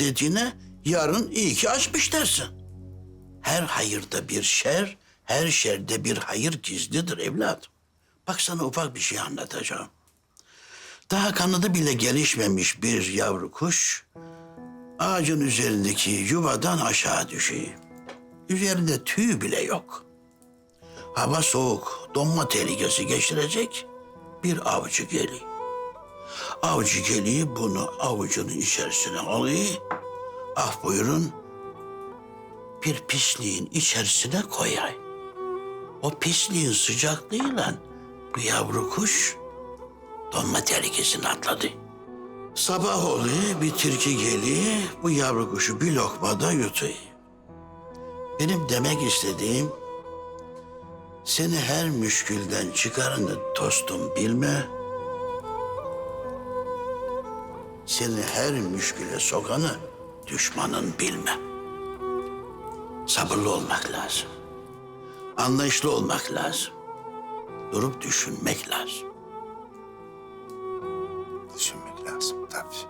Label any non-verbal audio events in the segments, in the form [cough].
dediğine yarın iyi ki açmış dersin. Her hayırda bir şer, her şerde bir hayır gizlidir evladım. Bak sana ufak bir şey anlatacağım. Daha kanadı bile gelişmemiş bir yavru kuş ağacın üzerindeki yuvadan aşağı düşüyor. Üzerinde tüy bile yok. Hava soğuk, donma tehlikesi geçirecek bir avcı geliyor. Avcı geliyor bunu avucunun içerisine alıyor. Ah buyurun bir pisliğin içerisine koyay. O pisliğin sıcaklığıyla bu yavru kuş donma tehlikesini atladı. Sabah oluyor, bir tilki geliyor, bu yavru kuşu bir lokmada yutuyor. Benim demek istediğim, seni her müşkülden çıkarını dostum bilme. Seni her müşküle sokanı düşmanın bilme. Sabırlı olmak lazım. Anlayışlı olmak lazım. Durup düşünmek lazım. Düşünmek lazım tabii.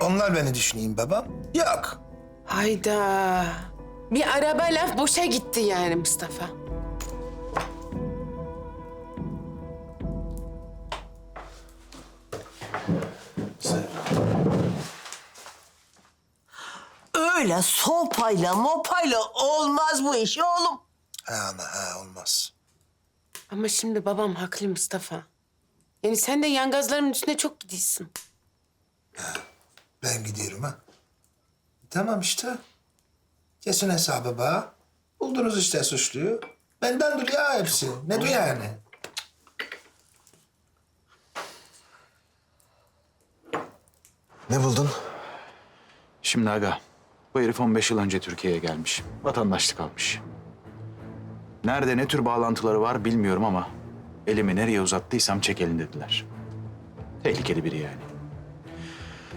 Onlar beni düşüneyim babam. Yok. Hayda. Bir araba laf boşa gitti yani Mustafa. Öyle sopayla mopayla olmaz bu iş oğlum. Ha ana ha olmaz. Ama şimdi babam haklı Mustafa. Yani sen de yangazların üstüne çok gidiyorsun. Ben gidiyorum ha. Tamam işte. Kesin hesabı bana. Buldunuz işte suçluyu. Benden dur ya hepsi. Ne dur yani? Ne buldun? Şimdi aga, bu herif 15 yıl önce Türkiye'ye gelmiş. Vatandaşlık almış. Nerede ne tür bağlantıları var bilmiyorum ama elimi nereye uzattıysam çek elin dediler. Tehlikeli biri yani.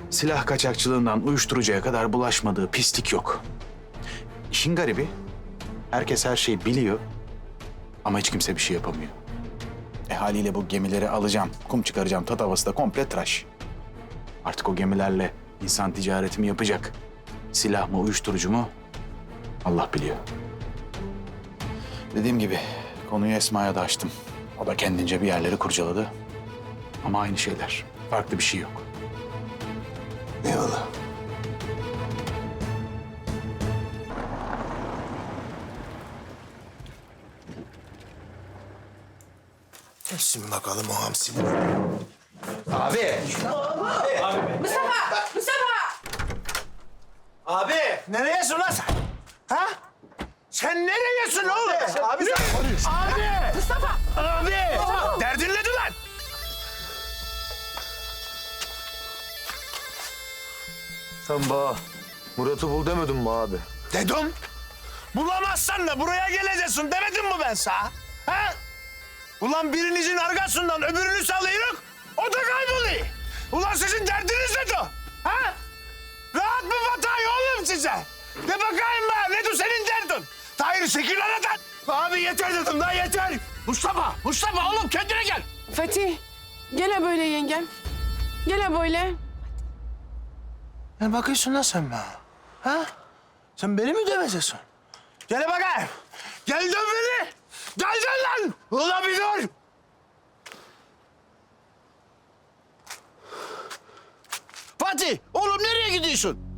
Silah kaçakçılığından uyuşturucuya kadar bulaşmadığı pislik yok. İşin garibi, herkes her şeyi biliyor ama hiç kimse bir şey yapamıyor. E haliyle bu gemileri alacağım, kum çıkaracağım, tat havası da komple tıraş. Artık o gemilerle insan ticareti mi yapacak? Silah mı, uyuşturucu mu? Allah biliyor. Dediğim gibi konuyu Esma'ya da açtım. O da kendince bir yerleri kurcaladı. Ama aynı şeyler. Farklı bir şey yok. Eyvallah. Gelsin bakalım o hamsi. Abi. Mustafa! Mustafa! Abi. Nereyesin lan sen? Ha? Sen nereyesin oğlum? Abi sen Abi! Mustafa! Abi! Derdin nedir lan? Sen bana Murat'ı bul demedin mi abi? Dedim. Bulamazsan da buraya geleceksin demedim mi ben sana? Ha? Ulan birinizin arkasından öbürünü salıyoruz, o da kayboluyor. Ulan sizin derdiniz nedir? Ha? Size? De bakayım be, nedir senin derdin? Tahir çekil aradan. Abi yeter dedim daha yeter. Mustafa, Mustafa oğlum kendine gel. Fatih, gele böyle yengem. Gele böyle. Ne bakıyorsun lan sen bana? Ha? Sen beni mi döveceksin? Gel bakayım. Gel dön beni. Gel gel lan. Ulan bir dur. Fatih, oğlum nereye gidiyorsun?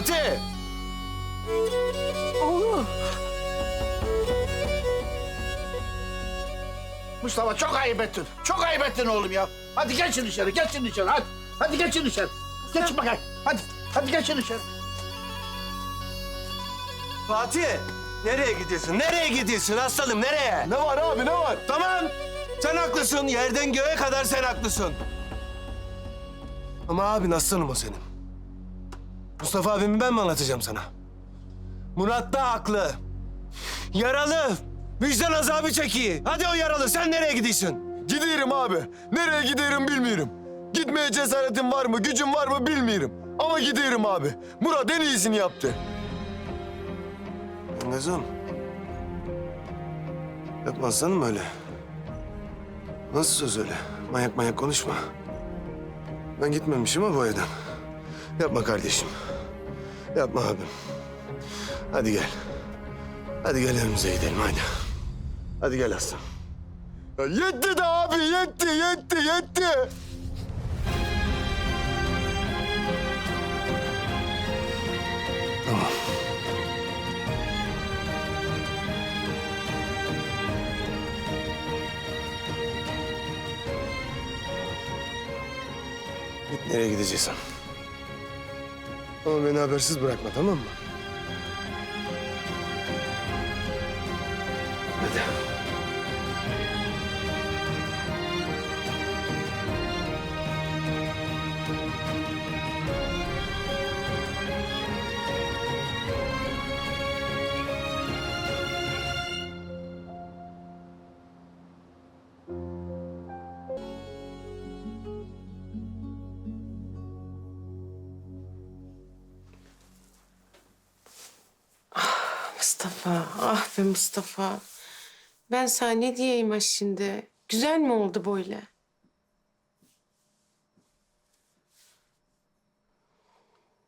Fatih. Mustafa çok ayıp ettin. Çok ayıp ettin oğlum ya. Hadi geçin içeri, geçin içeri. Hadi, hadi geçin içeri. Geçin bakayım. Hadi, hadi geçin içeri. Fatih. Nereye gidiyorsun? Nereye gidiyorsun aslanım nereye? Ne var abi ne var? Tamam. Sen haklısın. Yerden göğe kadar sen haklısın. Ama abi aslanım o senin. Mustafa abimi ben mi anlatacağım sana? Murat da haklı. Yaralı. Vicdan azabı çekiyor. Hadi o yaralı. Sen nereye gidiyorsun? Gidiyorum abi. Nereye giderim bilmiyorum. Gitmeye cesaretim var mı, gücüm var mı bilmiyorum. Ama gidiyorum abi. Murat en iyisini yaptı. Yangazım. Yapma aslanım öyle. Nasıl söz öyle? Manyak manyak konuşma. Ben gitmemişim ha bu evden. Yapma kardeşim. Yapma abim. Hadi gel. Hadi gel evimize gidelim hadi. Hadi gel aslan. Ya yetti de abi yetti yetti yetti. Tamam. Git nereye gideceksin? Ama beni habersiz bırakma tamam mı? Mustafa, ah be Mustafa. Ben sana ne diyeyim ha şimdi? Güzel mi oldu böyle?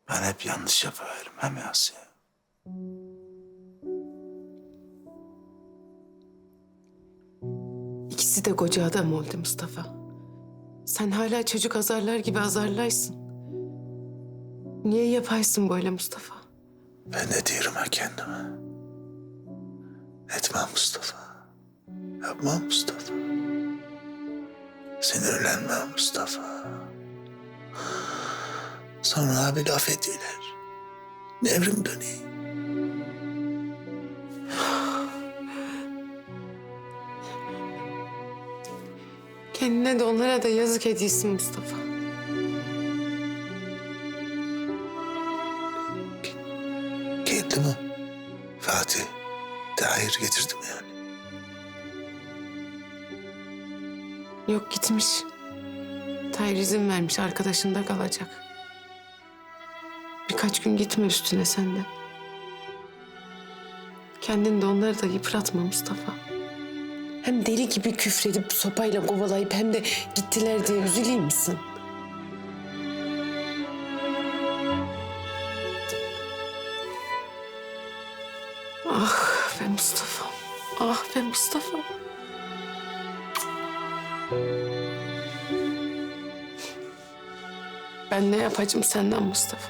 Ben hep yanlış yapıyorum hem Asiye. İkisi de koca adam oldu Mustafa. Sen hala çocuk azarlar gibi azarlaysın. Niye yapaysın böyle Mustafa? Ben ne diyorum ha kendime? Etmem Mustafa. Yapmam Mustafa. Sinirlenmem Mustafa. Sonra abi laf ediyorlar. Nevrim döneyim. Kendine de onlara da yazık ediyorsun Mustafa. Geldi mi? Tahir getirdim yani. Yok gitmiş. Tahir izin vermiş arkadaşında kalacak. Birkaç gün gitme üstüne sen de. Kendini de onları da yıpratma Mustafa. Hem deli gibi küfredip sopayla kovalayıp hem de gittiler diye üzüleyim misin? Mustafa. Ben ne yapacağım senden Mustafa?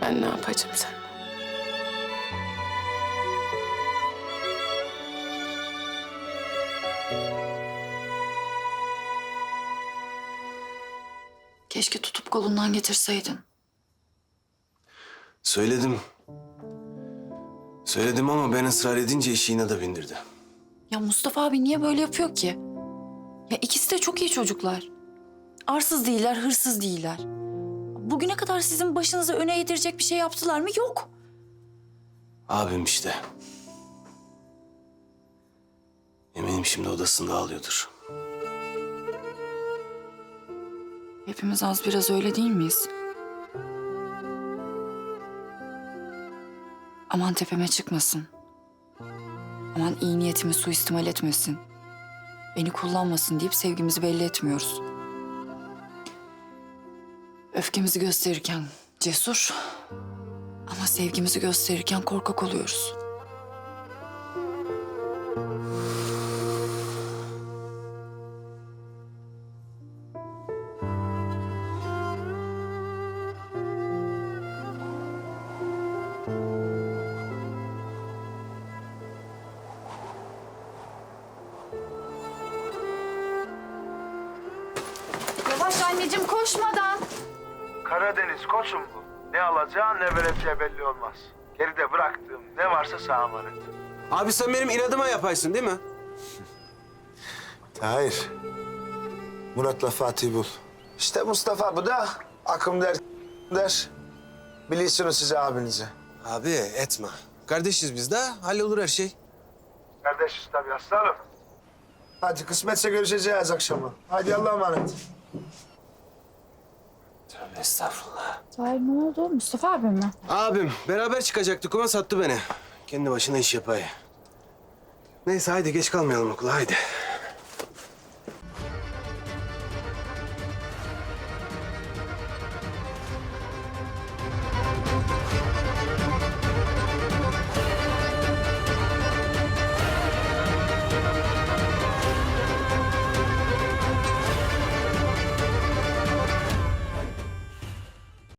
Ben ne yapacağım senden? Keşke tutup kolundan getirseydin. Söyledim. Söyledim ama ben ısrar edince işi inada bindirdi. Ya Mustafa abi niye böyle yapıyor ki? Ya ikisi de çok iyi çocuklar. Arsız değiller, hırsız değiller. Bugüne kadar sizin başınızı öne eğdirecek bir şey yaptılar mı? Yok. Abim işte. Eminim şimdi odasında ağlıyordur. Hepimiz az biraz öyle değil miyiz? Aman tepeme çıkmasın. Aman iyi niyetimi suistimal etmesin. Beni kullanmasın deyip sevgimizi belli etmiyoruz. Öfkemizi gösterirken cesur ama sevgimizi gösterirken korkak oluyoruz. Koşmadan. Karadeniz koçum bu. Ne alacağı ne vereceği belli olmaz. Geride bıraktığım ne varsa sağ emanet. Abi sen benim inadıma yapaysın değil mi? [laughs] Hayır. Murat'la Fatih bul. İşte Mustafa bu da akım der der. Biliyorsunuz size abinizi. Abi etme. Kardeşiz biz de hallolur her şey. Kardeşiz tabii aslanım. Hadi kısmetse görüşeceğiz akşama. Hadi Allah'a emanet. Tövbe estağfurullah. Tahir ne oldu? Mustafa abi mi? Abim beraber çıkacaktık ama sattı beni. Kendi başına iş yapay. Neyse haydi geç kalmayalım okula haydi.